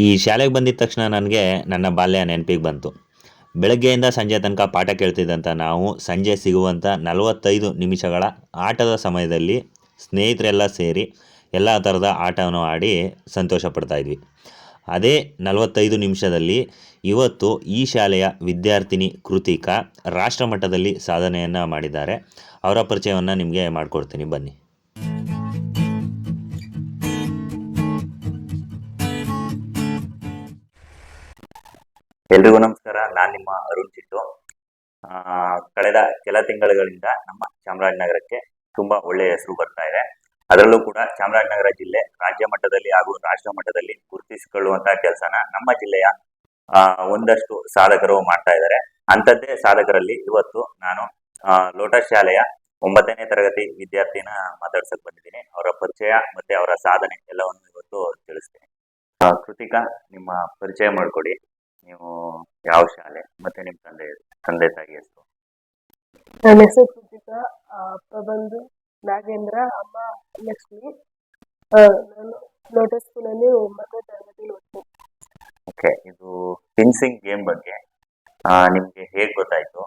ಈ ಶಾಲೆಗೆ ಬಂದಿದ ತಕ್ಷಣ ನನಗೆ ನನ್ನ ಬಾಲ್ಯ ನೆನಪಿಗೆ ಬಂತು. ಬೆಳಗ್ಗೆಯಿಂದ ಸಂಜೆ ತನಕ ಪಾಠ ಕೇಳ್ತಿದ್ದಂಥ ನಾವು ಸಂಜೆ ಸಿಗುವಂಥ ನಲವತ್ತೈದು ನಿಮಿಷಗಳ ಆಟದ ಸಮಯದಲ್ಲಿ ಸ್ನೇಹಿತರೆಲ್ಲ ಸೇರಿ ಎಲ್ಲ ಥರದ ಆಟವನ್ನು ಆಡಿ ಸಂತೋಷ ಪಡ್ತಾಯಿದ್ವಿ ಅದೇ ನಲವತ್ತೈದು ನಿಮಿಷದಲ್ಲಿ ಇವತ್ತು ಈ ಶಾಲೆಯ ವಿದ್ಯಾರ್ಥಿನಿ ಕೃತಿಕಾ ರಾಷ್ಟ್ರಮಟ್ಟದಲ್ಲಿ ಸಾಧನೆಯನ್ನು ಮಾಡಿದ್ದಾರೆ. ಅವರ ಪರಿಚಯವನ್ನು ನಿಮಗೆ ಮಾಡಿಕೊಡ್ತೀನಿ. ಬನ್ನಿ. ಎಲ್ರಿಗೂ ನಮಸ್ಕಾರ. ನಾನು ನಿಮ್ಮ ಅರುಣ್ ಚಿಟ್ಟು. ಕಳೆದ ಕೆಲ ತಿಂಗಳುಗಳಿಂದ ನಮ್ಮ ಚಾಮರಾಜನಗರಕ್ಕೆ ತುಂಬಾ ಒಳ್ಳೆಯ ಹೆಸರು ಬರ್ತಾ ಇದೆ. ಅದರಲ್ಲೂ ಕೂಡ ಚಾಮರಾಜನಗರ ಜಿಲ್ಲೆ ರಾಜ್ಯ ಮಟ್ಟದಲ್ಲಿ ಹಾಗೂ ರಾಷ್ಟ್ರ ಮಟ್ಟದಲ್ಲಿ ಗುರುತಿಸಿಕೊಳ್ಳುವಂತಹ ಕೆಲಸನ ನಮ್ಮ ಜಿಲ್ಲೆಯ ಒಂದಷ್ಟು ಸಾಧಕರು ಮಾಡ್ತಾ ಇದ್ದಾರೆ. ಅಂಥದ್ದೇ ಸಾಧಕರಲ್ಲಿ ಇವತ್ತು ನಾನು ಲೋಟಸ್ ಶಾಲೆಯ ಒಂಬತ್ತನೇ ತರಗತಿ ವಿದ್ಯಾರ್ಥಿನ ಮಾತಾಡ್ಸಕ್ ಬಂದಿದ್ದೀನಿ. ಅವರ ಪರಿಚಯ ಮತ್ತೆ ಅವರ ಸಾಧನೆ ಎಲ್ಲವನ್ನು ಇವತ್ತು ತಿಳಿಸ್ತೀನಿ. ಕೃತಿಕಾ, ನಿಮ್ಮ ಪರಿಚಯ ಮಾಡಿಕೊಡಿ. ನೀವು ಯಾವ ಶಾಲೆ? ಮತ್ತೆ ನಿಮ್ಮ ತಂದೆ ತಂದೆ ತಾಯಿ ಹೆಸರು? ನನ್ನ ಹೆಸರು ಕೃತಿಕಾ ಅಪ್ಪ ಬಂದು ನಾಗೇಂದ್ರ ಅಮ್ಮ ಲಕ್ಷ್ಮಿ. ನಾನು ಲೋಟಸ್ ಸ್ಕೂಲಲ್ಲಿ ಒಂಬತ್ತನೇ ತರಗತಿಯಲ್ಲಿ ಓದ್ತೀನಿ. ಓಕೆ ಇದು ಫಿನ್ಸಿಂಗ್ ಗೇಮ್ ಬಗ್ಗೆ ನಿಮಗೆ ಹೇಗೆ ಗೊತ್ತಾಯಿತು? ಗೊತ್ತಾಯ್ತು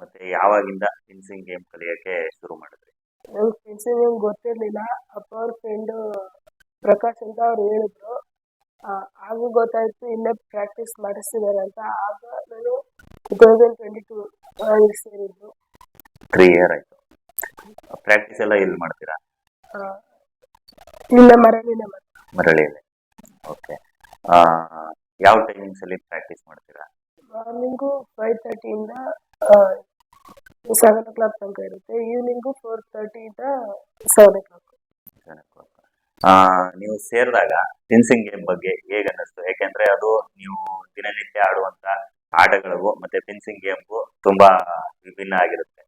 ಮತ್ತೆ ಯಾವಾಗಿಂದ ಫಿನ್ಸಿಂಗ್ ಗೇಮ್ ಕಲಿಯೋಕ್ಕೆ ಶುರು ಮಾಡಿದ್ರಿ? ನಂಗೆ ಫಿನ್ಸಿಂಗ್ ಗೇಮ್ ಗೊತ್ತಿರಲಿಲ್ಲ. ಅಪ್ಪ ಅವ್ರ ಫ್ರೆಂಡು ಪ್ರಕಾಶ್ ಅಂತ ಅವ್ರು ಹೇಳಿದ್ರು. ಆಗ ಗೊತ್ತಾಯ್ತು ಇನ್ನೇ ಪ್ರಾಕ್ಟೀಸ್ ಮಾಡಿಸ್ತಿದ್ದಾರೆ ಅಂತ. ಆಗ ನಾನು ಟೂ ತೌಸಂಡ್ ಟ್ವೆಂಟಿ ಟೂ ಸೇರಿದ್ದು ತ್ರೀ ಇಯರ್ ಆಯ್ತು. ಪ್ರಾಕ್ಟೀಸ್ ಎಲ್ಲ ಎಲ್ಲಿ ಮಾಡ್ತೀರಾ? ಇಲ್ಲ ಮರಳಿನ ಮರ. ಮರಳಿಯಲ್ಲಿ. ಓಕೆ ಯಾವ ಟೈಮಿಂಗ್ಸ್ ಅಲ್ಲಿ ಪ್ರಾಕ್ಟೀಸ್ ಮಾಡ್ತೀರಾ? ಮಾರ್ನಿಂಗು ಫೈವ್ ತರ್ಟಿಯಿಂದ ಸೆವೆನ್ ಓ ಕ್ಲಾಕ್ ತನಕ ಇರುತ್ತೆ. ಈವ್ನಿಂಗು ಫೋರ್ ತರ್ಟಿಯಿಂದ ಸೆವೆನ್ ಓ ಕ್ಲಾಕ್ ಆ, ನೀವು ಸೇರಿದಾಗ ಫೆನ್ಸಿಂಗ್ ಗೇಮ್ ಬಗ್ಗೆ ಹೇಗೆ ಅನ್ನಿಸ್ತು? ಯಾಕೆಂದ್ರೆ ಅದು ನೀವು ದಿನನಿತ್ಯ ಆಡುವಂತ ಆಟಗಳಿಗೂ ಮತ್ತೆ ಫೆನ್ಸಿಂಗ್ ಗೇಮ್ಗೂ ತುಂಬಾ ವಿಭಿನ್ನ ಆಗಿರುತ್ತೆ.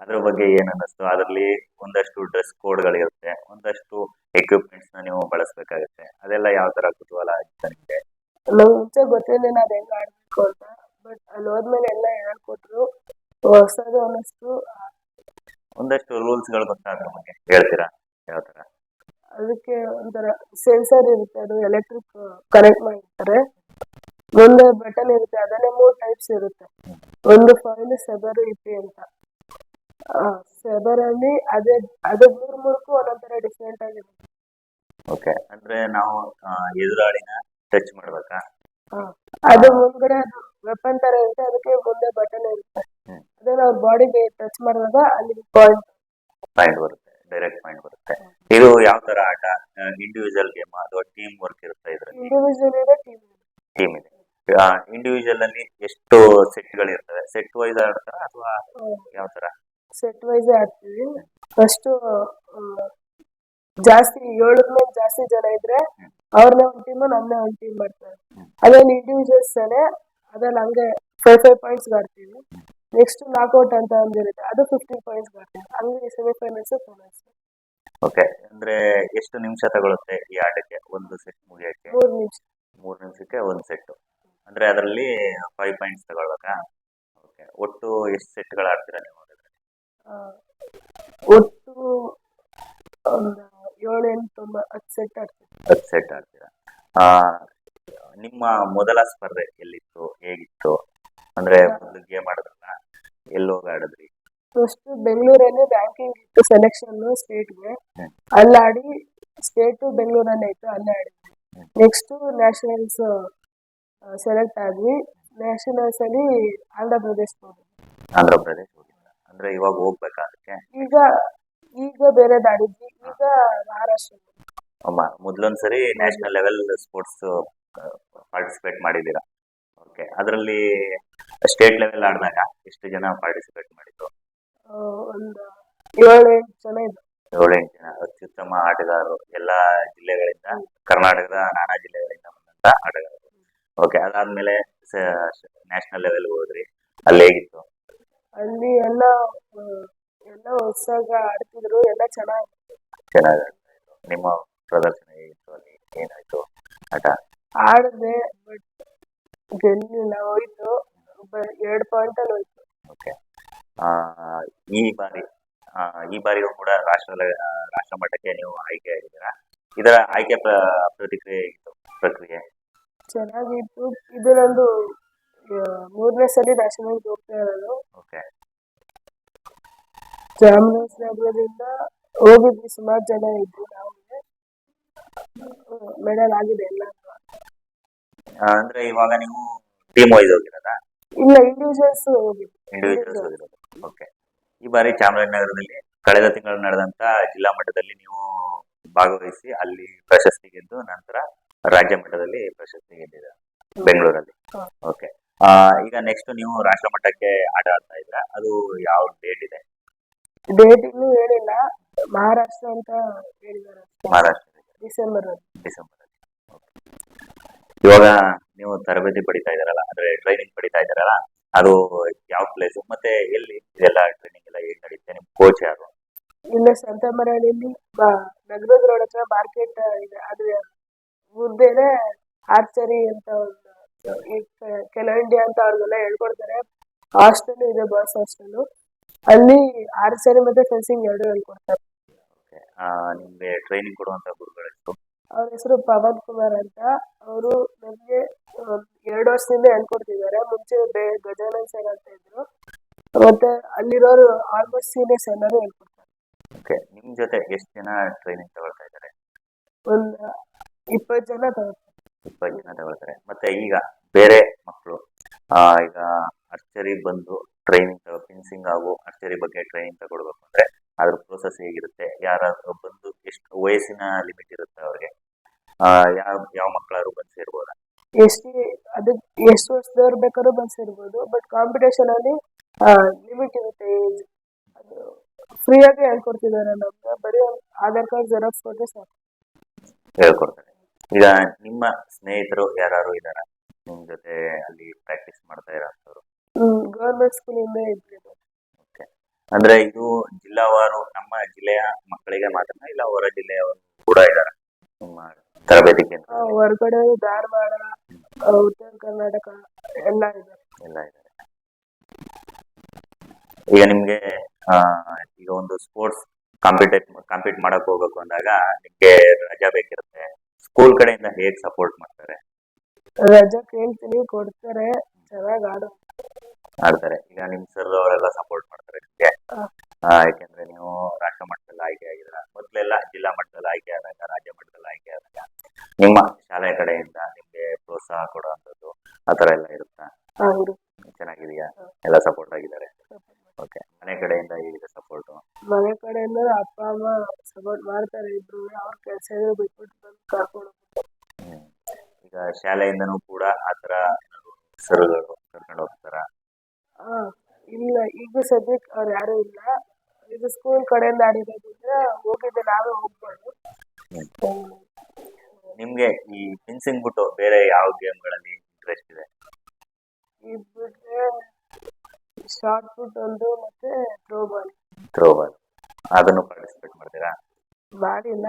ಅದ್ರ ಬಗ್ಗೆ ಏನ್ ಅನ್ನಿಸ್ತು? ಅದರಲ್ಲಿ ಒಂದಷ್ಟು ಡ್ರೆಸ್ ಕೋಡ್ಗಳಿರುತ್ತೆ ಒಂದಷ್ಟು ಎಕ್ವಿಪ್ಮೆಂಟ್ಸ್ನ ನೀವು ಬಳಸಬೇಕಾಗುತ್ತೆ. ಅದೆಲ್ಲ ಯಾವ ತರ ಕುತೂಹಲ ಆಗಿತ್ತು ನಿಮಗೆ? ನಂಗೆ ಮುಂಚೆ ಗೊತ್ತಿರಲಿಲ್ಲ ಅದು ಹೆಂಗ್ ಆಡ್ಬೇಕು ಅಂತ ಬಟ್ ಅಲ್ಲಿ ಹೋದ್ಮೇಲೆ ಎಲ್ಲ ಹೇಳ್ಕೊಟ್ರು. ಹೊಸದು ಅನ್ನಿಸ್ತು. ಒಂದಷ್ಟು ರೂಲ್ಸ್ಗಳು ಗೊತ್ತಾ ಅದ್ರ ಬಗ್ಗೆ ಹೇಳ್ತೀರಾ? ಯಾವ ತರ? ಅದಕ್ಕೆ ಒಂಥರ ಸೆನ್ಸರ್ ಇರುತ್ತೆ ಅದು ಎಲೆಕ್ಟ್ರಿಕ್ ಕನೆಕ್ಟ್ ಮಾಡಿರ್ತಾರೆ. ಮುಂದೆ ಬಟನ್ ಇರುತ್ತೆ ಅದನ್ನೇ ಮೂರು ಟೈಪ್ಸ್ ಇರುತ್ತೆ. ಒಂದು ಫೈಲ್ ಸೆಬರ್ ಇಪಿ ಅಂತ. ಸೆಬರ್ ಅಲ್ಲಿ ಅದೇ ಅದು ಮೂರ್ ಮೂರಕ್ಕೂ ಒಂದೊಂಥರ ಡಿಫ್ರೆಂಟ್ ಆಗಿರುತ್ತೆ. ಓಕೆ ಅಂದ್ರೆ ನಾವು ಎದುರಾಳಿನ ಟಚ್ ಮಾಡ್ಬೇಕಾ? ಅದು ಮುಂದ್ಗಡೆ ಅದು ವೆಪನ್ ತರ ಇರುತ್ತೆ ಅದಕ್ಕೆ ಮುಂದೆ ಬಟನ್ ಇರುತ್ತೆ. ಅದನ್ನ ಅವ್ರ ಬಾಡಿಗೆ ಟಚ್ ಮಾಡಿದಾಗ ಅಲ್ಲಿ ಪಾಯಿಂಟ್ ಪಾಯಿಂಟ್ ಬರುತ್ತೆ. ಡೈರೆಕ್ಟ್ ಪಾಯಿಂಟ್ ಬರುತ್ತೆ. ಇದು ಯಾವ ತರ ಆಟ? ಇಂಡಿವಿಜುವಲ್ ಗೇಮ್ ಅಥವಾ ಟೀಮ್ ವರ್ಕ್ ಇರುತ್ತೆ ಇದರಲ್ಲಿ? ಇಂಡಿವಿಜುವಲ್ ಇದೆ ಟೀಮ್ ಟೀಮ್ ಇದೆ. ಇಂಡಿವಿಜುವಲ್ ಅಲ್ಲಿ ಎಷ್ಟು ಸೆಟ್ ಇರ್ತವೆ? ಸೆಟ್ ವೈಸ್ ಆಡ್ತಾರ ಅಥವಾ ಯಾವ ತರ? ಸೆಟ್ ವೈಸ್ ಆಡ್ತೀವಿ. ಫಸ್ಟ್ ಜಾಸ್ತಿ ಏಳು ಮೇಲೆ ಜಾಸ್ತಿ ಜನ ಇದ್ರೆ ಅವ್ರನ್ನೇ ಒಂದು ಟೀಮ್ ನಮ್ಮನ್ನೇ ಒಂದು ಟೀಮ್ ಮಾಡ್ತಾರೆ. ಅದೇ ಇಂಡಿವಿಜುವಲ್ಸ್ ಅಲ್ಲೇ ಅದ್ರಲ್ಲಿ ಹಂಗೆ ಫೈವ್ ಫೈವ್ ಪಾಯಿಂಟ್ಸ್ ಆಡ್ತೀವಿ. ನೆಕ್ಸ್ಟ್ ನಾಕ್ಔಟ್ ಅಂತ ಒಂದಿರುತ್ತೆ ಅದು ಫಿಫ್ಟೀನ್ ಪಾಯಿಂಟ್ಸ್ ಬರುತ್ತೆ. ಅಲ್ಲಿ ಸೆಮಿಫೈನಲ್ಸ್ ಫೈನಲ್ಸ್ ಓಕೆ ಅಂದ್ರೆ ಎಷ್ಟು ನಿಮಿಷ ತಗೊಳುತ್ತೆ ಈ ಆಟಕ್ಕೆ? ಒಂದು ಸೆಟ್ ಮುಗಿಯಕ್ಕೆ? ಮೂರು ನಿಮಿಷ. ಮೂರು ನಿಮಿಷಕ್ಕೆ ಒಂದು ಸೆಟ್ ಅಂದ್ರೆ ಅದರಲ್ಲಿ ಫೈವ್ ಪಾಯಿಂಟ್ಸ್ ತಗೊಳ್ಳಬೇಕಾ ಓಕೆ ಒಟ್ಟು ಎಷ್ಟು ಸೆಟ್ಗಳು ಆಡ್ತೀರಾ ನೀವು ಒಟ್ಟು ಒಂದು ಏಳು ಎಂಟು ಹತ್ತು ಸೆಟ್ ಆಡ್ತೀವಿ. ಹತ್ತು ಸೆಟ್ ಆಡ್ತೀರಾ? ಆ, ನಿಮ್ಮ ಮೊದಲ ಸ್ಪರ್ಧೆ ಎಲ್ಲಿತ್ತು? ಹೇಗಿತ್ತು? ಅಂದ್ರೆ ಮೊದಲು ಗೇಮ್ ಆಡಿದ್ರಲ್ಲ? ಎಲ್ಲಿ ಹೋಗಿ ಆಡಿದ್ರಿ? ಫಸ್ಟ್ ಬೆಂಗಳೂರಲ್ಲಿ ಬ್ಯಾಂಕಿಂಗ್ ಇತ್ತು ಸೆಲೆಕ್ಷನ್ ಸ್ಟೇಟ್ಗೆ ಅಲ್ಲಾಡಿ ಅಲ್ಲಿ ಆಡಿ ಸ್ಟೇಟು ಬೆಂಗಳೂರಲ್ಲೇ ಇತ್ತು ಅಲ್ಲೇ ಆಡಿದ್ವಿ. ನೆಕ್ಸ್ಟ್ ನ್ಯಾಷನಲ್ಸ್ ಸೆಲೆಕ್ಟ್ ಆದ್ವಿ. ನ್ಯಾಷನಲ್ಸ್ ಅಲ್ಲಿ ಆಂಧ್ರ ಪ್ರದೇಶ್ ಹೋದ್ವಿ. ಆಂಧ್ರ ಪ್ರದೇಶ್ ಅಂದ್ರೆ ಇವಾಗ ಹೋಗ್ಬೇಕಾ ಅದಕ್ಕೆ? ಈಗ ಈಗ ಬೇರೆ ಆಡಿದ್ವಿ ಈಗ ಮಹಾರಾಷ್ಟ್ರ. ಅಮ್ಮ ಮೊದ್ಲೊಂದ್ಸರಿ ನ್ಯಾಷನಲ್ ಲೆವೆಲ್ ಸ್ಪೋರ್ಟ್ಸ್ ಪಾರ್ಟಿಸಿಪೇಟ್ ಮಾಡಿದ್ದೀರಾ? ಓಕೆ ಅದರಲ್ಲಿ ಸ್ಟೇಟ್ ಲೆವೆಲ್ ಆಡಿದಾಗ ಎಷ್ಟು ಜನ ಪಾರ್ಟಿಸಿಪೇಟ್ ಮಾಡಿದ್ರು? ಒಂದು ಏಳು ಎಂಟು ಜನ ಇದ್ರು ಏಳೆಂಟು ಜನ. ಅತ್ಯುತ್ತಮ ಆಟಗಾರರು ಎಲ್ಲಾ ಜಿಲ್ಲೆಗಳಿಂದ ಕರ್ನಾಟಕದ ನಾನಾ ಜಿಲ್ಲೆಗಳಿಂದ ಬಂದಂತ ಆಟಗಾರರು. ಓಕೆ ಅದಾದ್ಮೇಲೆ ನ್ಯಾಷನಲ್ ಲೆವೆಲ್ ಹೋದ್ರಿ. ಅಲ್ಲಿ ಹೇಗಿತ್ತು? ಅಲ್ಲಿ ಎಲ್ಲ ಎಲ್ಲ ಹೊಸಾಗ ಆಡ್ತಿದ್ರು ಎಲ್ಲ ಚೆನ್ನಾಗಿ ಚೆನ್ನಾಗಿ ನಿಮ್ಮ ಪ್ರದರ್ಶನ ಹೇಗಿತ್ತು? ಅಲ್ಲಿ ಏನಾಯ್ತು ಆಟ? ಆಡಿದೆ ಬಟ್ ಗೆಲ್ಲಿಲ್ಲ ಹೋಯ್ತು ಎರಡು ಪಾಯಿಂಟ್ ಅಲ್ಲಿ ಹೋಯ್ತು. ಓಕೆ ಈ ಬಾರಿ ಆ, ಈ ಬಾರಿಯೂ ಕೂಡ ರಾಷ್ಟ್ರ ಆ, ರಾಷ್ಟ್ರ ಮಟ್ಟಕ್ಕೆ ನೀವು ಆಯ್ಕೆ ಆಗಿದ್ದೀರಾ? ಇದರ ಆಯ್ಕೆ ಪ್ರ- ಪ್ರತಿಕ್ರಿಯೆ ಇತ್ತು ಪ್ರಕ್ರಿಯೆ? ಚೆನ್ನಾಗಿತ್ತು. ಇದು ನಂದು ಆ, ಮೂರನೇ ಸಲ ನ್ಯಾಷನಲ್ಗೆ ಹೋಗ್ತಾ ಇರೋದು. ಓಕೆ ಚಾಮರಾಜನಗರದಿಂದ ಹೋಗಿದ್ವಿ. ಸುಮಾರು ಜನ ಇದ್ವಿ ನಾವು ಮೆಡಲ್ ಆಗಿದೆ ಎಲ್ಲ. ಅಂದ್ರೆ ಇವಾಗ ನೀವು ಟೀಮ್ ವೈಸ್ ಹೋಗಿರೋದಾ? ಇಲ್ಲ ಇಂಡಿವಿಜುವಲ್ಸ್ ಹೋಗಿದ್ವಿ ಇಂಡಿವಿಜುವಲ್ಸ್ ಹೋಗಿರೋದು ಓಕೆ ಈ ಬಾರಿ ಚಾಮರಾಜನಗರದಲ್ಲಿ ಕಳೆದ ತಿಂಗಳು ನಡೆದಂತ ಜಿಲ್ಲಾ ಮಟ್ಟದಲ್ಲಿ ನೀವು ಭಾಗವಹಿಸಿ ಅಲ್ಲಿ ಪ್ರಶಸ್ತಿ ಗೆದ್ದು ನಂತರ ರಾಜ್ಯ ಮಟ್ಟದಲ್ಲಿ ಪ್ರಶಸ್ತಿ ಗೆದ್ದಿದ್ದಾರೆ? ಬೆಂಗಳೂರಲ್ಲಿ. ಓಕೆ ಈಗ ನೆಕ್ಸ್ಟ್ ನೀವು ರಾಷ್ಟ್ರ ಮಟ್ಟಕ್ಕೆ ಆಟ ಆಡ್ತಾ ಇದ್ರ ಅದು ಯಾವ ಡೇಟ್ ಇದೆ? ಡೇಟ್ ಇನ್ನೂ ಹೇಳಿಲ್ಲ. ಮಹಾರಾಷ್ಟ್ರ ಅಂತ ಹೇಳಿದ್ದಾರೆ ಮಹಾರಾಷ್ಟ್ರ. ಡಿಸೆಂಬರ್ ಡಿಸೆಂಬರ್ ಇವಾಗ ನೀವು ತರಬೇತಿ ಪಡಿತಾ ಇದಾರಲ್ಲ ಅಂದ್ರೆ ಟ್ರೈನಿಂಗ್ ಪಡಿತಾ ಇದಾರಲ್ಲ ಅದು ಯಾವ ಪ್ಲೇಸ್ ಮತ್ತೆ ಎಲ್ಲಿ ಇದೆಲ್ಲ ಟ್ರೈನಿಂಗ್ ಎಲ್ಲ ಹೇಗ್ ನಡೀತೆ ನಿಮ್ ಕೋಚ್ ಯಾರು? ಇಲ್ಲ ಸಂತ ಮರಳಿಯಲ್ಲಿ ನಗರದ ರೋಡ್ ಹತ್ರ ಮಾರ್ಕೆಟ್ ಇದೆ. ಅದು ಮುಂದೆನೆ ಆರ್ಚರಿ ಅಂತ ಒಂದು ಇಂಡಿಯಾ ಅಂತ ಅವ್ರಿಗೆಲ್ಲ ಹೇಳ್ಕೊಡ್ತಾರೆ. ಹಾಸ್ಟೆಲ್ ಇದೆ ಬಾಯ್ಸ್ ಹಾಸ್ಟೆಲ್ ಅಲ್ಲಿ ಆರ್ಚರಿ ಮತ್ತೆ ಫೆನ್ಸಿಂಗ್ ಎರಡು ಹೇಳ್ಕೊಡ್ತಾರೆ. ನಿಮ್ಗೆ ಟ್ರೈನಿಂಗ್ ಕೊಡುವಂತ ಗುರುಗಳು ಎಷ್ಟು? ಅವ್ರ ಹೆಸರು ಪವನ್ ಕುಮಾರ್ ಅಂತ. ಅವರು ನಮಗೆ ಎರಡು ವರ್ಷದಿಂದ ಹೇಳ್ಕೊಡ್ತಿದ್ದಾರೆ. ಮುಂಚೆ ಬೇ ಗಜಾನನ್ ಸರ್ ಅಂತ ಇದ್ರು. ಮತ್ತೆ ಅಲ್ಲಿರೋರು ಆಲ್ಮೋಸ್ಟ್ ಸೀನಿಯರ್ಸ್ ಎಲ್ಲರೂ ಹೇಳ್ಕೊಡ್ತಾರೆ. ಓಕೆ ನಿಮ್ ಜೊತೆ ಎಷ್ಟು ಜನ ಟ್ರೈನಿಂಗ್ ತಗೊಳ್ತಾ ಇದ್ದಾರೆ? ಒಂದು ಇಪ್ಪತ್ತು ಜನ ತಗೊಳ್ತಾರೆ. ಇಪ್ಪತ್ತು ಜನ ತಗೊಳ್ತಾರೆ. ಮತ್ತೆ ಈಗ ಬೇರೆ ಮಕ್ಕಳು ಈಗ ಅರ್ಚರಿ ಬಂದು ಟ್ರೈನಿಂಗ್ ತಗೋ ಫಿನ್ಸಿಂಗ್ ಹಾಗೂ ಅರ್ಚರಿ ಬಗ್ಗೆ ಟ್ರೈನಿಂಗ್ ತಗೊಳ್ಬೇಕು ಅಂದ್ರೆ ಅದ್ರ ಪ್ರೋಸೆಸ್ ಹೇಗಿರುತ್ತೆ? ಯಾರು ಬಂದು ಎಷ್ಟು ವಯಸ್ಸಿನ ಲಿಮಿಟ್ ಇರುತ್ತೆ ಅವ್ರಿಗೆ? ಆ, ಯಾವ ಯಾವ ಮಕ್ಕಳಾದ್ರು ಬಂದು ಸೇರ್ಬೋದ? ಎಷ್ಟು ಅದು ಎಷ್ಟು ವರ್ಷದವ್ರು ಬೇಕಾದ್ರೂ ಬಂದು ಸೇರ್ಬೋದು ಬಟ್ ಕಾಂಪಿಟೇಷನ್ ಅಲ್ಲಿ ಲಿಮಿಟ್ ಇರುತ್ತೆ ಏಜ್ ಅದು ಫ್ರೀಯಾಗಿ ಹೇಳ್ಕೊಡ್ತಿದ್ದಾರೆ ನಮ್ಗೆ. ಬರೀ ಆಧಾರ್ ಕಾರ್ಡ್ ಜೆರಾಕ್ಸ್ ಕೊಟ್ಟರೆ ಸಾಕು. ಹೇಳ್ಕೊಡ್ತಾರೆ. ಈಗ ನಿಮ್ಮ ಸ್ನೇಹಿತರು ಯಾರು ಇದಾರ ನಿಮ್ ಜೊತೆ ಅಲ್ಲಿ ಪ್ರಾಕ್ಟೀಸ್ ಮಾಡ್ತಾ ಇರೋಂಥವ್ರು ಗೌರ್ಮೆಂಟ್ ಸ್ಕೂಲಿಂದ ಇದ್ರೆ ಅಂದ್ರೆ ಇದು ಜಿಲ್ಲಾವಾರು ನಮ್ಮ ಜಿಲ್ಲೆಯ ಮಕ್ಕಳಿಗೆ ಮಾತ್ರ ಇಲ್ಲ ಹೊರ ಜಿಲ್ಲೆಯವರು ಕೂಡ ಇದ್ದಾರೆ. ನಿಮ್ಮ ತರಬೇತಿ ಕೇಂದ್ರ ಆ, ಧಾರವಾಡ ಉತ್ತರ ಕರ್ನಾಟಕ ಎಲ್ಲ ಇದೆ. ಎಲ್ಲ ಇದ್ದಾರೆ ಈಗ ನಿಮ್ಗೆ ಈಗ ಒಂದು ಸ್ಪೋರ್ಟ್ಸ್ ಕಾಂಪಿಟೇಟ್ ಕಾಂಪೀಟ್ ಮಾಡಕ್ ಹೋಗ್ಬೇಕು ಅಂದಾಗ ನಿಮ್ಗೆ ರಜಾ ಬೇಕಿರುತ್ತೆ. ಸ್ಕೂಲ್ ಕಡೆಯಿಂದ ಹೇಗ್ ಸಪೋರ್ಟ್ ಮಾಡ್ತಾರೆ? ರಜಾ ಕೇಳ್ತೀನಿ ಕೊಡ್ತಾರೆ ಚೆನ್ನಾಗಿ ಆಡೋ. ಆಡ್ತಾರೆ. ಈಗ ನಿಮ್ ಸರ್ ಅವರೆಲ್ಲ ಸಪೋರ್ಟ್ ಮಾಡ್ತಾರೆ ನಿಮ್ಗೆ. ಯಾಕೆಂದ್ರೆ ನೀವು ರಾಷ್ಟ್ರ ಮಟ್ಟದಲ್ಲಿ ಆಯ್ಕೆ ಆಗಿದ್ರ ಮೊದ್ಲೆಲ್ಲ ಜಿಲ್ಲಾ ಮಟ್ಟದಲ್ಲಿ ಆಯ್ಕೆ ಆದಾಗ ರಾಜ್ಯ ಮಟ್ಟದಲ್ಲಿ ಆಯ್ಕೆ ಆದಾಗ ನಿಮ್ಮ ಶಾಲೆ ಕಡೆಯಿಂದ ನಿಮ್ಗೆ ಪ್ರೋತ್ಸಾಹ ಕೊಡುವಂಥದ್ದು ಆತರ ಎಲ್ಲ ಇರುತ್ತಾ. ಚೆನ್ನಾಗಿದೆಯಾ ಎಲ್ಲ ಸಪೋರ್ಟ್ ಆಗಿದ್ದಾರೆ? ಓಕೆ ಮನೆ ಕಡೆಯಿಂದ ಹೇಗಿದೆ ಸಪೋರ್ಟ್ ಮನೆ ಕಡೆಯಿಂದ ಅಪ್ಪ ಅಮ್ಮ ಸಪೋರ್ಟ್ ಮಾಡ್ತಾರೆ. ಇಬ್ರು ಅವ್ರ ಕೆಲಸ ಬಿಟ್ಬಿಟ್ಟು ಬಂದು ಕರ್ಕೊಂಡು. ಈಗ ಶಾಲೆಯಿಂದನೂ ಕೂಡ ಆತರ ಸರ್ಗಳು ಕರ್ಕೊಂಡು ಹೋಗ್ತಾರ? ಹಾ ಇಲ್ಲ ಈಗ ಸದ್ಯಕ್ಕೆ ಅವ್ರು ಯಾರು ಇಲ್ಲ. ಇದು ಸ್ಕೂಲ್ ಕಡೆಯಿಂದ ಆಡಿರೋದ್ರಿಂದ ಹೋಗಿದ್ದೆ ನಾವೇ ಹೋಗ್ಬೋದು. ಹ್ಮ್. ನಿಮ್ಗೆ ಈ ಫಿನ್ಸಿಂಗ್ ಬಿಟ್ಟು ಬೇರೆ ಯಾವ ಗೇಮ್ಗಳಲ್ಲಿ ಇಂಟ್ರೆಸ್ಟ್ ಇದೆ? ಇದ್ ಬಿಟ್ಟರೆ ಶಾರ್ಟ್ ಪುಟ್ ಒಂದು ಮತ್ತೆ ಥ್ರೋಬಾಲ್ ಥ್ರೋಬಾಲ್ ಥ್ರೋ ಬಾಲ್ ಅದನ್ನು ಪಾರ್ಟಿಸಿಪೇಟ್ ಮಾಡ್ತೀರಾ? ಮಾಡಿಲ್ಲ.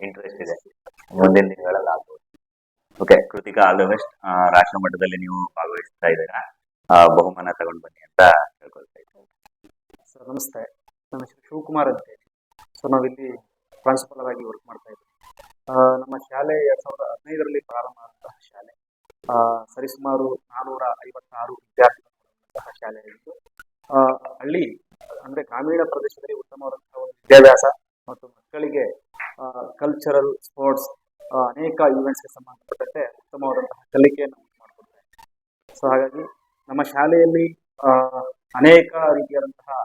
ಇಂಟ್ರೆಸ್ಟ್ ಇದೆ. ಮುಂದಿನ ದಿನಗಳಲ್ಲಿ ಆಗ್ಬೋದು. Okay Krithika all the best ರಾಷ್ಟ್ರ ಮಟ್ಟದಲ್ಲಿ ನೀವು ಭಾಗವಹಿಸ್ತಾ ಇದ್ದೀರಾ. ಬಹುಮಾನ ತಗೊಂಡು ಬನ್ನಿ ಅಂತ ಹೇಳ್ಕೊಳ್ತಾ ಇದ್ದೀನಿ. ಸರ್ ನಮಸ್ತೆ. ನಮ್ಮ ಹೆಸರು ಶಿವಕುಮಾರ್ ಅಂತ ಹೇಳಿ. ಸೊ ನಾವಿಲ್ಲಿ ಪ್ರಾಂಶುಪಾಲರ್ ಆಗಿ ವರ್ಕ್ ಮಾಡ್ತಾ ಇದ್ದೀವಿ. ನಮ್ಮ ಶಾಲೆ ಎರಡ್ ಸಾವಿರದ ಹದಿನೈದರಲ್ಲಿ ಪ್ರಾರಂಭ ಆದಂತಹ ಶಾಲೆ. ಸರಿಸುಮಾರು ನಾನೂರ ಐವತ್ತಾರು ಶಾಲೆ ಶಾಲೆಯಾಗಿದ್ದು ಆ, ಹಳ್ಳಿ ಅಂದ್ರೆ ಗ್ರಾಮೀಣ ಪ್ರದೇಶದಲ್ಲಿ ಉತ್ತಮವಾದಂತಹ ಒಂದು ವಿದ್ಯಾಭ್ಯಾಸ ಮತ್ತು ಮಕ್ಕಳಿಗೆ ಕಲ್ಚರಲ್ ಸ್ಪೋರ್ಟ್ಸ್ ಅನೇಕ ಈವೆಂಟ್ಸ್ಗೆ ಸಂಬಂಧಪಟ್ಟಂತೆ ಉತ್ತಮವಾದಂತಹ ಕಲಿಕೆಯನ್ನು ಮಾಡಿಕೊಡ್ತಾರೆ ಸೊ ಹಾಗಾಗಿ ನಮ್ಮ ಶಾಲೆಯಲ್ಲಿ ಅನೇಕ ರೀತಿಯಾದಂತಹ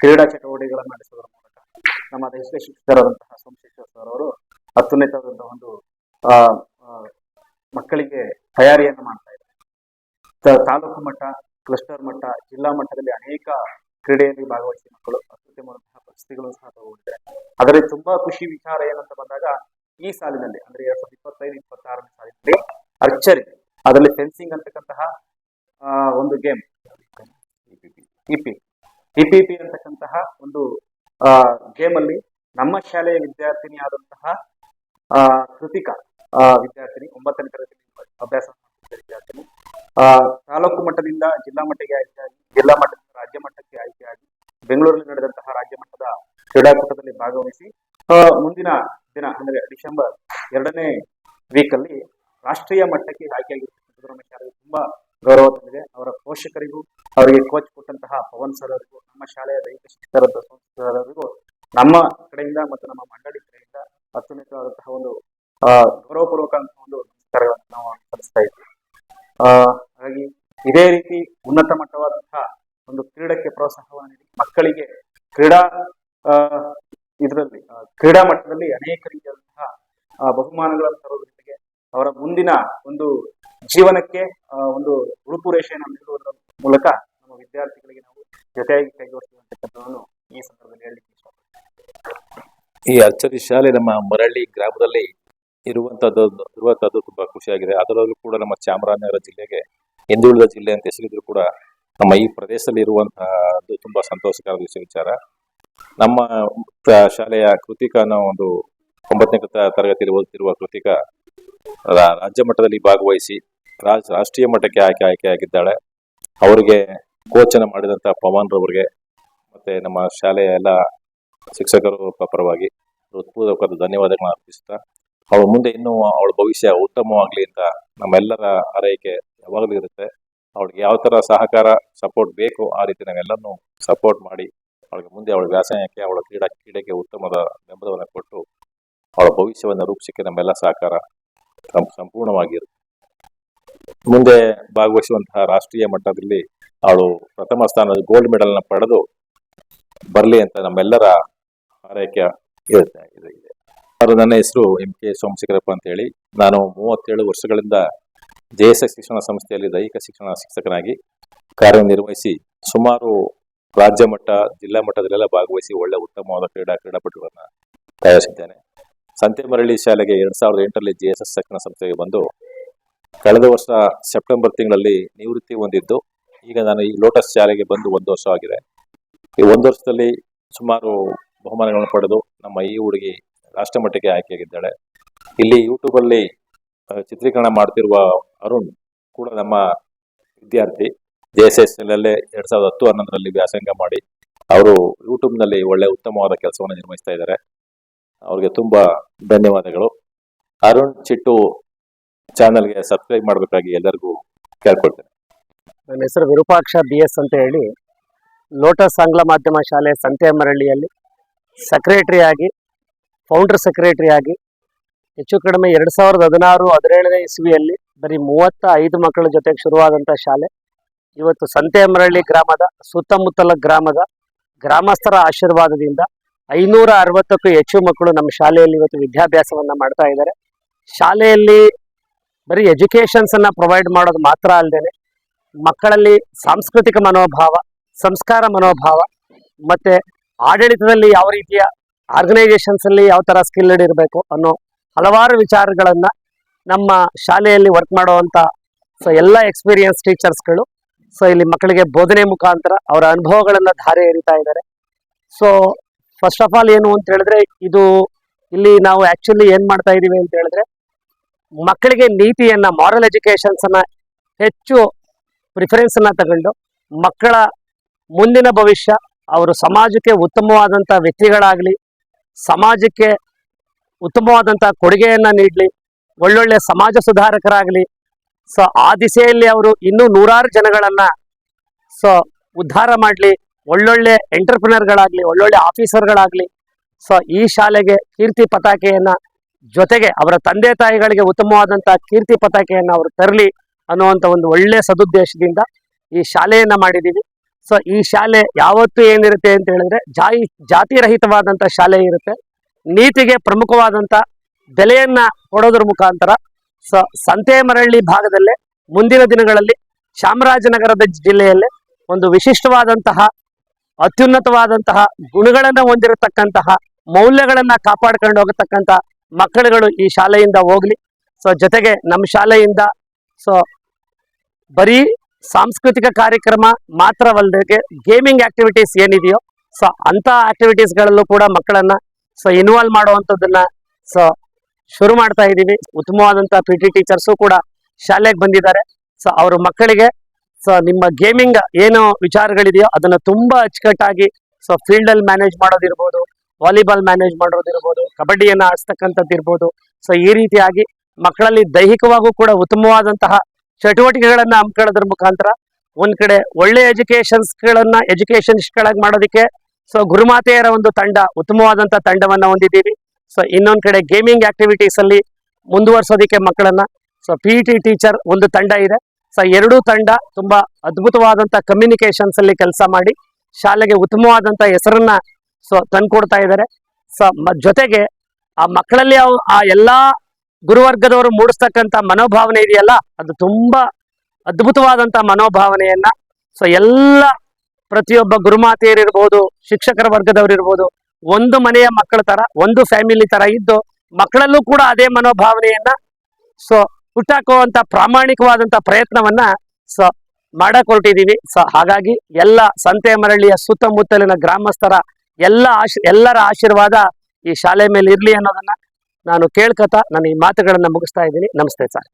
ಕ್ರೀಡಾ ಚಟುವಟಿಕೆಗಳನ್ನು ನಡೆಸುವುದರ ಮೂಲಕ ನಮ್ಮ ದೇಶದ ಶಿಕ್ಷಕರಾದಂತಹ ಸೋಮಶೇಶ್ವರ ಸರ್ ಅವರು ಅತ್ಯುನ್ನತವಾದಂತಹ ಒಂದು ಮಕ್ಕಳಿಗೆ ತಯಾರಿಯನ್ನು ಮಾಡ್ತಾ ಇದ್ದಾರೆ. ತಾಲೂಕು ಮಟ್ಟ, ಕ್ಲಸ್ಟರ್ ಮಟ್ಟ, ಜಿಲ್ಲಾ ಮಟ್ಟದಲ್ಲಿ ಅನೇಕ ಕ್ರೀಡೆಯಲ್ಲಿ ಭಾಗವಹಿಸಿ ಮಕ್ಕಳು ಅತ್ಯುತ್ತಮವಾದಂತಹ ಪ್ರಶಸ್ತಿಗಳನ್ನು ಸಹ ತಗೊಂಡಿದ್ದಾರೆ. ಅದರಲ್ಲಿ ತುಂಬಾ ಖುಷಿ ವಿಚಾರ ಏನಂತ ಬಂದಾಗ, ಈ ಸಾಲಿನಲ್ಲಿ, ಅಂದ್ರೆ ಎರಡ್ ಸಾವಿರದ ಇಪ್ಪತ್ತೈದು, ಇಪ್ಪತ್ತಾರನೇ ಸಾಲಿನಲ್ಲಿ ಅರ್ಚರಿ, ಅದರಲ್ಲಿ ಫೆನ್ಸಿಂಗ್ ಅಂತಕ್ಕಂತಹ ಒಂದು ಗೇಮ್ ಇಪಿ ಇಪಿಪಿ ಅಂತಕ್ಕಂತಹ ಒಂದು ಗೇಮ್ ಅಲ್ಲಿ ನಮ್ಮ ಶಾಲೆಯ ವಿದ್ಯಾರ್ಥಿನಿ ಆದಂತಹ ಆ, ಕೃತಿಕಾ ವಿದ್ಯಾರ್ಥಿನಿ ಒಂಬತ್ತನೇ ತರಗತಿ ಅಭ್ಯಾಸ ವಿದ್ಯಾರ್ಥಿನಿ. ಆ, ತಾಲೂಕು ಮಟ್ಟದಿಂದ ಜಿಲ್ಲಾ ಮಟ್ಟಕ್ಕೆ ಆಯ್ಕೆಯಾಗಿ ಜಿಲ್ಲಾ ಮಟ್ಟದಿಂದ ರಾಜ್ಯ ಮಟ್ಟಕ್ಕೆ ಆಯ್ಕೆಯಾಗಿ ಬೆಂಗಳೂರಲ್ಲಿ ನಡೆದಂತಹ ರಾಜ್ಯ ಮಟ್ಟದ ಕ್ರೀಡಾಕೂಟದಲ್ಲಿ ಭಾಗವಹಿಸಿ ಮುಂದಿನ ದಿನ ಅಂದ್ರೆ ಡಿಸೆಂಬರ್ ಎರಡನೇ ವೀಕ್ ಅಲ್ಲಿ ರಾಷ್ಟ್ರೀಯ ಮಟ್ಟಕ್ಕೆ ಆಯ್ಕೆಯಾಗಿರ್ತಕ್ಕಂಥದ್ದು ತುಂಬಾ ಗೌರವ ಪೋಷಕರಿಗೂ ಅವರಿಗೆ ಕೋಚ್ ಕೊಟ್ಟಂತಹ ಪವನ್ ಸರ್ ಅವರಿಗೂ ನಮ್ಮ ಶಾಲೆಯ ದೈಹಿಕ ಶಿಕ್ಷಕರಾದ ಸಂಸ್ಥೆಯವರಿಗೂ ನಮ್ಮ ಕಡೆಯಿಂದ ಮತ್ತು ನಮ್ಮ ಮಂಡಳಿ ಕಡೆಯಿಂದ ಅತ್ಯುನ್ನತವಾದಂತಹ ಒಂದು ಗೌರವಪೂರ್ವಕ ಒಂದು ನಮಸ್ಕಾರಗಳನ್ನು ನಾವು ಸಲ್ಲಿಸ್ತಾ ಆ, ಹಾಗಾಗಿ ಇದೇ ರೀತಿ ಉನ್ನತ ಮಟ್ಟವಾದಂತಹ ಒಂದು ಕ್ರೀಡಕ್ಕೆ ಪ್ರೋತ್ಸಾಹವನ್ನು ನೀಡಿ ಮಕ್ಕಳಿಗೆ ಕ್ರೀಡಾ ಇದರಲ್ಲಿ ಕ್ರೀಡಾ ಮಟ್ಟದಲ್ಲಿ ಅನೇಕ ರೀತಿಯಾದಂತಹ ಬಹುಮಾನಗಳನ್ನು ತರೋದ್ರ ಜೊತೆಗೆ ಅವರ ಮುಂದಿನ ಒಂದು ಜೀವನಕ್ಕೆ ಒಂದು ಉಡುಪು ರೇಷೆಯನ್ನು ನೀಡುವುದರ ಮೂಲಕ ನಮ್ಮ ವಿದ್ಯಾರ್ಥಿಗಳಿಗೆ ನಾವು ಜೊತೆಯಾಗಿ ಕೈಗೊಳಿಸುವಂತಕ್ಕಂಥದ್ದನ್ನು ಈ ಸಂದರ್ಭದಲ್ಲಿ ಹೇಳಲಿಕ್ಕೆ ಈ ಅರ್ಚರಿ ಶಾಲೆ ನಮ್ಮ ಮರಳ್ಳಿ ಗ್ರಾಮದಲ್ಲಿ ಇರುವಂತದ್ದು ಇರುವಂತದ್ದು ತುಂಬಾ ಖುಷಿಯಾಗಿದೆ. ಅದರಲ್ಲೂ ಕೂಡ ನಮ್ಮ ಚಾಮರಾಜನಗರ ಜಿಲ್ಲೆಗೆ ಹಿಂದುಳಿದ ಜಿಲ್ಲೆ ಅಂತ ಹೆಸರಿದ್ರು ಕೂಡ ನಮ್ಮ ಈ ಪ್ರದೇಶದಲ್ಲಿ ಇರುವಂತಹದ್ದು ತುಂಬಾ ಸಂತೋಷಕರ ವಿಷಯ ವಿಚಾರ. ನಮ್ಮ ಶಾಲೆಯ ಕೃತಿಕ ಅನ್ನೋ ಒಂದು ಒಂಬತ್ತನೇ ತರಗತಿಯಲ್ಲಿ ಓದುತ್ತಿರುವ ಕೃತಿಕ ರಾಜ್ಯ ಮಟ್ಟದಲ್ಲಿ ಭಾಗವಹಿಸಿ ರಾಷ್ಟ್ರೀಯ ಮಟ್ಟಕ್ಕೆ ಆಯ್ಕೆ ಆಯ್ಕೆಯಾಗಿದ್ದಾಳೆ ಅವರಿಗೆ ಕೋಚನ ಮಾಡಿದಂತ ಪವನ್ ರವರಿಗೆ, ಮತ್ತೆ ನಮ್ಮ ಶಾಲೆಯ ಎಲ್ಲ ಶಿಕ್ಷಕರು ಪರವಾಗಿ ಹೃತ್ಪೂರ್ವಕವಾದ ಧನ್ಯವಾದಗಳನ್ನ ಅರ್ಪಿಸ್ತಾ ಅವಳ ಮುಂದೆ ಇನ್ನೂ ಅವಳ ಭವಿಷ್ಯ ಉತ್ತಮವಾಗಲಿ ಅಂತ ನಮ್ಮೆಲ್ಲರ ಆರೈಕೆ ಯಾವಾಗಲೂ ಇರುತ್ತೆ. ಅವಳಿಗೆ ಯಾವ ಥರ ಸಹಕಾರ ಸಪೋರ್ಟ್ ಬೇಕು, ಆ ರೀತಿ ನಾವೆಲ್ಲರೂ ಸಪೋರ್ಟ್ ಮಾಡಿ, ಅವಳಿಗೆ ಮುಂದೆ ಅವಳ ವ್ಯಾಸಾಯಕ್ಕೆ ಅವಳ ಕ್ರೀಡಾ ಕ್ರೀಡೆಗೆ ಉತ್ತಮದ ಬೆಂಬಲವನ್ನು ಕೊಟ್ಟು, ಅವಳ ಭವಿಷ್ಯವನ್ನು ರೂಪಿಸಕ್ಕೆ ನಮ್ಮೆಲ್ಲ ಸಹಕಾರ ಸಂಪೂರ್ಣವಾಗಿರುತ್ತೆ. ಮುಂದೆ ಭಾಗವಹಿಸುವಂತಹ ರಾಷ್ಟ್ರೀಯ ಮಟ್ಟದಲ್ಲಿ ಅವಳು ಪ್ರಥಮ ಸ್ಥಾನದ ಗೋಲ್ಡ್ ಮೆಡಲ್ನ ಪಡೆದು ಬರಲಿ ಅಂತ ನಮ್ಮೆಲ್ಲರ ಆರೈಕೆ ಇರುತ್ತೆ ಇದು. ನನ್ನ ಹೆಸರು ಎಂ ಕೆ ಸೋಮಶೇಖರಪ್ಪ ಅಂತ ಹೇಳಿ. ನಾನು ಮೂವತ್ತೇಳು ವರ್ಷಗಳಿಂದ ಜೆ ಎಸ್ ಎಸ್ ಶಿಕ್ಷಣ ಸಂಸ್ಥೆಯಲ್ಲಿ ದೈಹಿಕ ಶಿಕ್ಷಣ ಶಿಕ್ಷಕನಾಗಿ ಕಾರ್ಯನಿರ್ವಹಿಸಿ ಸುಮಾರು ರಾಜ್ಯ ಮಟ್ಟ, ಜಿಲ್ಲಾ ಮಟ್ಟದಲ್ಲೆಲ್ಲ ಭಾಗವಹಿಸಿ ಒಳ್ಳೆ ಉತ್ತಮವಾದ ಕ್ರೀಡಾ ಕ್ರೀಡಾಪಟುಗಳನ್ನು ತಯಾರಿಸಿದ್ದೇನೆ. ಸಂತೆಮರಳಿ ಶಾಲೆಗೆ ಎರಡ್ ಸಾವಿರದ ಎಂಟರಲ್ಲಿ ಜೆ ಎಸ್ ಎಸ್ ಶಿಕ್ಷಣ ಸಂಸ್ಥೆಗೆ ಬಂದು ಕಳೆದ ವರ್ಷ ಸೆಪ್ಟೆಂಬರ್ ತಿಂಗಳಲ್ಲಿ ನಿವೃತ್ತಿ ಹೊಂದಿದ್ದು, ಈಗ ನಾನು ಈ ಲೋಟಸ್ ಶಾಲೆಗೆ ಬಂದು ಒಂದು ವರ್ಷ ಆಗಿದೆ. ಈ ಒಂದು ವರ್ಷದಲ್ಲಿ ಸುಮಾರು ಬಹುಮಾನಗಳನ್ನು ಪಡೆದು ನಮ್ಮ ಈ ಹುಡುಗಿ ರಾಷ್ಟ್ರ ಮಟ್ಟಕ್ಕೆ ಆಯ್ಕೆಯಾಗಿದ್ದಾಳೆ. ಇಲ್ಲಿ ಯೂಟ್ಯೂಬಲ್ಲಿ ಚಿತ್ರೀಕರಣ ಮಾಡ್ತಿರುವ ಅರುಣ್ ಕೂಡ ನಮ್ಮ ವಿದ್ಯಾರ್ಥಿ. ಜೆ ಎಸ್ ಎಸ್ ಅಲ್ಲೇ ಎರಡ್ ಸಾವಿರದ ಹತ್ತು ಹನ್ನೊಂದರಲ್ಲಿ ವ್ಯಾಸಂಗ ಮಾಡಿ ಅವರು ಯೂಟ್ಯೂಬ್ನಲ್ಲಿ ಒಳ್ಳೆ ಉತ್ತಮವಾದ ಕೆಲಸವನ್ನು ನಿರ್ವಹಿಸ್ತಾ ಇದ್ದಾರೆ. ಅವ್ರಿಗೆ ತುಂಬ ಧನ್ಯವಾದಗಳು. ಅರುಣ್ ಚಿಟ್ಟು ಚಾನಲ್ಗೆ ಸಬ್ಸ್ಕ್ರೈಬ್ ಮಾಡಬೇಕಾಗಿ ಎಲ್ಲರಿಗೂ ಕೇಳ್ಕೊಳ್ತೇನೆ. ನನ್ನ ಹೆಸರು ವಿರೂಪಾಕ್ಷ ಬಿ ಎಸ್ ಅಂತ ಹೇಳಿ, ಲೋಟಸ್ ಆಂಗ್ಲ ಮಾಧ್ಯಮ ಶಾಲೆ ಸಂತೆಮರಳ್ಳಿಯಲ್ಲಿ ಸೆಕ್ರೆಟ್ರಿ ಆಗಿ ಫೌಂಡರ್ ಆಗಿ ಹೆಚ್ಚು ಕಡಿಮೆ ಎರಡು ಸಾವಿರದ ಹದಿನಾರು ಹದಿನೇಳನೇ ಇಸ್ವಿಯಲ್ಲಿ ಬರೀ ಮೂವತ್ತ ಐದು ಮಕ್ಕಳ ಜೊತೆಗೆ ಶುರುವಾದಂಥ ಶಾಲೆ. ಇವತ್ತು ಸಂತೆಮರಳ್ಳಿ ಗ್ರಾಮದ ಸುತ್ತಮುತ್ತಲ ಗ್ರಾಮದ ಗ್ರಾಮಸ್ಥರ ಆಶೀರ್ವಾದದಿಂದ ಐನೂರ ಅರವತ್ತಕ್ಕೂ ಹೆಚ್ಚು ಮಕ್ಕಳು ನಮ್ಮ ಶಾಲೆಯಲ್ಲಿ ಇವತ್ತು ವಿದ್ಯಾಭ್ಯಾಸವನ್ನು ಮಾಡ್ತಾ ಇದ್ದಾರೆ. ಶಾಲೆಯಲ್ಲಿ ಬರೀ ಎಜುಕೇಶನ್ಸ್ ಅನ್ನ ಪ್ರೊವೈಡ್ ಮಾಡೋದು ಮಾತ್ರ ಅಲ್ಲದೆ ಮಕ್ಕಳಲ್ಲಿ ಸಾಂಸ್ಕೃತಿಕ ಮನೋಭಾವ, ಸಂಸ್ಕಾರ ಮನೋಭಾವ ಮತ್ತೆ ಆಡಳಿತದಲ್ಲಿ ಯಾವ ರೀತಿಯ ಆರ್ಗನೈಸೇಷನ್ಸ್ ಅಲ್ಲಿ ಯಾವ ತರ ಸ್ಕಿಲ್ಡ್ ಇರಬೇಕು ಅನ್ನೋ ಹಲವಾರು ವಿಚಾರಗಳನ್ನ ನಮ್ಮ ಶಾಲೆಯಲ್ಲಿ ವರ್ಕ್ ಮಾಡುವಂತ ಸೊ ಎಲ್ಲ ಎಕ್ಸ್ಪೀರಿಯನ್ಸ್ ಟೀಚರ್ಸ್ಗಳು ಸೊ ಇಲ್ಲಿ ಮಕ್ಕಳಿಗೆ ಬೋಧನೆ ಮುಖಾಂತರ ಅವರ ಅನುಭವಗಳನ್ನ ಧಾರೆ ಎರಿತಾ ಇದ್ದಾರೆ. ಸೊ ಫಸ್ಟ್ ಆಫ್ ಆಲ್ ಏನು ಅಂತ ಹೇಳಿದ್ರೆ ಇದು ಇಲ್ಲಿ ನಾವು ಆಕ್ಚುಲಿ ಏನ್ ಮಾಡ್ತಾ ಇದೀವಿ ಅಂತ ಹೇಳಿದ್ರೆ ಮಕ್ಕಳಿಗೆ ನೀತಿಯನ್ನ ಮಾರಲ್ ಎಜುಕೇಶನ್ಸ್ ಅನ್ನ ಹೆಚ್ಚು ಪ್ರಿಫರೆನ್ಸ್ ಅನ್ನ ತಗೊಂಡು ಮಕ್ಕಳ ಮುಂದಿನ ಭವಿಷ್ಯ, ಅವರು ಸಮಾಜಕ್ಕೆ ಉತ್ತಮವಾದಂಥ ವ್ಯಕ್ತಿಗಳಾಗ್ಲಿ, ಸಮಾಜಕ್ಕೆ ಉತ್ತಮವಾದಂಥ ಕೊಡುಗೆಯನ್ನು ನೀಡಲಿ, ಒಳ್ಳೊಳ್ಳೆ ಸಮಾಜ ಸುಧಾರಕರಾಗ್ಲಿ, ಸೊ ಆ ದಿಸೆಯಲ್ಲಿ ಅವರು ಇನ್ನೂ ನೂರಾರು ಜನಗಳನ್ನ ಸೊ ಉದ್ಧಾರ ಮಾಡಲಿ, ಒಳ್ಳೊಳ್ಳೆ ಎಂಟರ್ಪ್ರಿನರ್ಗಳಾಗ್ಲಿ ಒಳ್ಳೊಳ್ಳೆ ಆಫೀಸರ್ಗಳಾಗಲಿ ಸೊ ಈ ಶಾಲೆಗೆ ಕೀರ್ತಿ ಪತಾಕೆಯನ್ನ ಜೊತೆಗೆ ಅವರ ತಂದೆ ತಾಯಿಗಳಿಗೆ ಉತ್ತಮವಾದಂತಹ ಕೀರ್ತಿ ಪತಾಕೆಯನ್ನು ಅವರು ತರಲಿ ಅನ್ನುವಂತ ಒಂದು ಒಳ್ಳೆ ಸದುದ್ದೇಶದಿಂದ ಈ ಶಾಲೆಯನ್ನು ಮಾಡಿದ್ದೀವಿ ಸೊ ಈ ಶಾಲೆ ಯಾವತ್ತು ಏನಿರುತ್ತೆ ಅಂತ ಹೇಳಿದ್ರೆ ಜಾಯಿ ಜಾತಿ ರಹಿತವಾದಂತ ಶಾಲೆ ಇರುತ್ತೆ. ನೀತಿಗೆ ಪ್ರಮುಖವಾದಂತ ಬೆಲೆಯನ್ನ ಕೊಡೋದ್ರ ಮುಖಾಂತರ ಸೊ ಸಂತೇಮರಳ್ಳಿ ಭಾಗದಲ್ಲೇ ಮುಂದಿನ ದಿನಗಳಲ್ಲಿ ಚಾಮರಾಜನಗರದ ಜಿಲ್ಲೆಯಲ್ಲೇ ಒಂದು ವಿಶಿಷ್ಟವಾದಂತಹ, ಅತ್ಯುನ್ನತವಾದಂತಹ ಗುಣಗಳನ್ನು ಹೊಂದಿರತಕ್ಕಂತಹ ಮೌಲ್ಯಗಳನ್ನ ಕಾಪಾಡ್ಕೊಂಡು ಹೋಗತಕ್ಕಂತ ಮಕ್ಕಳುಗಳು ಈ ಶಾಲೆಯಿಂದ ಹೋಗ್ಲಿ. ಸೊ ಜೊತೆಗೆ ನಮ್ಮ ಶಾಲೆಯಿಂದ ಸೊ ಬರೀ ಸಾಂಸ್ಕೃತಿಕ ಕಾರ್ಯಕ್ರಮ ಮಾತ್ರವಲ್ಲದೆ ಗೇಮಿಂಗ್ ಆಕ್ಟಿವಿಟೀಸ್ ಏನಿದೆಯೋ ಸೊ ಅಂತ ಆಕ್ಟಿವಿಟೀಸ್ಗಳಲ್ಲೂ ಕೂಡ ಮಕ್ಕಳನ್ನ ಸೊ ಇನ್ವಾಲ್ವ್ ಮಾಡುವಂಥದ್ದನ್ನ ಸೊ ಶುರು ಮಾಡ್ತಾ ಇದ್ದೀವಿ. ಉತ್ತಮವಾದಂತ ಪಿ ಟಿ ಟೀಚರ್ಸು ಕೂಡ ಶಾಲೆಗೆ ಬಂದಿದ್ದಾರೆ. ಸೊ ಅವರು ಮಕ್ಕಳಿಗೆ ಸೊ ನಿಮ್ಮ ಗೇಮಿಂಗ್ ಏನು ವಿಚಾರಗಳಿದೆಯೋ ಅದನ್ನ ತುಂಬಾ ಅಚ್ಚುಕಟ್ಟಾಗಿ ಸೊ ಫೀಲ್ಡ್ ಅಲ್ಲಿ ಮ್ಯಾನೇಜ್ ಮಾಡೋದಿರ್ಬೋದು. ವಾಲಿಬಾಲ್ ಮ್ಯಾನೇಜ್ ಮಾಡೋದಿರ್ಬೋದು ಕಬಡ್ಡಿಯನ್ನ ಆಡಿಸ್ತಕ್ಕಂಥದ್ದು ಇರ್ಬೋದು. ಸೊ ಈ ರೀತಿಯಾಗಿ ಮಕ್ಕಳಲ್ಲಿ ದೈಹಿಕವಾಗೂ ಕೂಡ ಉತ್ತಮವಾದಂತಹ ಚಟುವಟಿಕೆಗಳನ್ನ ಹಮ್ಮಿಕೊಳ್ಳೋದ್ರ ಮುಖಾಂತರ ಒಂದ್ ಕಡೆ ಒಳ್ಳೆ ಎಜುಕೇಶನ್ಸ್ ಗಳನ್ನ ಎಜುಕೇಶನ್ಸ್ಗಳಾಗಿ ಮಾಡೋದಕ್ಕೆ ಸೊ ಗುರುಮಾತೆಯರ ಒಂದು ತಂಡ ಉತ್ತಮವಾದಂತಹ ತಂಡವನ್ನ ಹೊಂದಿದ್ದೀವಿ. ಸೊ ಇನ್ನೊಂದ್ ಕಡೆ ಗೇಮಿಂಗ್ ಆಕ್ಟಿವಿಟೀಸ್ ಅಲ್ಲಿ ಮುಂದುವರ್ಸೋದಕ್ಕೆ ಮಕ್ಕಳನ್ನ ಸೊ ಪಿ ಟಿ ಟೀಚರ್ ಒಂದು ತಂಡ ಇದೆ. ಸೊ ಎರಡೂ ತಂಡ ತುಂಬಾ ಅದ್ಭುತವಾದಂತಹ ಕಮ್ಯುನಿಕೇಶನ್ಸ್ ಅಲ್ಲಿ ಕೆಲಸ ಮಾಡಿ, ಶಾಲೆಗೆ ಉತ್ತಮವಾದಂತಹ ಹೆಸರನ್ನ ಸೊ ತಂದ್ಕೊಡ್ತಾ ಇದ್ದಾರೆ. ಸೊ ಜೊತೆಗೆ ಆ ಮಕ್ಕಳಲ್ಲಿ ಆ ಎಲ್ಲಾ ಗುರುವರ್ಗದವರು ಮೂಡಿಸ್ತಕ್ಕಂಥ ಮನೋಭಾವನೆ ಇದೆಯಲ್ಲ, ಅದು ತುಂಬಾ ಅದ್ಭುತವಾದಂತ ಮನೋಭಾವನೆಯನ್ನ ಸೊ ಎಲ್ಲ ಪ್ರತಿಯೊಬ್ಬ ಗುರುಮಾತೆಯರಿರ್ಬೋದು ಶಿಕ್ಷಕರ ವರ್ಗದವರಿರ್ಬೋದು ಒಂದು ಮನೆಯ ಮಕ್ಕಳ ತರ, ಒಂದು ಫ್ಯಾಮಿಲಿ ತರ ಇದ್ದು, ಮಕ್ಕಳಲ್ಲೂ ಕೂಡ ಅದೇ ಮನೋಭಾವನೆಯನ್ನ ಸೊ ಹುಟ್ಟಾಕುವಂತ ಪ್ರಾಮಾಣಿಕವಾದಂತ ಪ್ರಯತ್ನವನ್ನ ಸೊ ಮಾಡಕ್ ಹೊರಟಿದೀವಿ ಸೊ ಹಾಗಾಗಿ ಎಲ್ಲ ಸಂತೆ ಮರಳಿಯ ಸುತ್ತಮುತ್ತಲಿನ ಗ್ರಾಮಸ್ಥರ ಎಲ್ಲ ಆಶ್, ಎಲ್ಲರ ಆಶೀರ್ವಾದ ಈ ಶಾಲೆ ಮೇಲೆ ಇರಲಿ ಅನ್ನೋದನ್ನ ನಾನು ಕೇಳ್ಕೊತಾ, ನಾನು ಈ ಮಾತುಗಳನ್ನ ಮುಗಿಸ್ತಾ ಇದ್ದೀನಿ. ನಮಸ್ತೆ ಸರ್.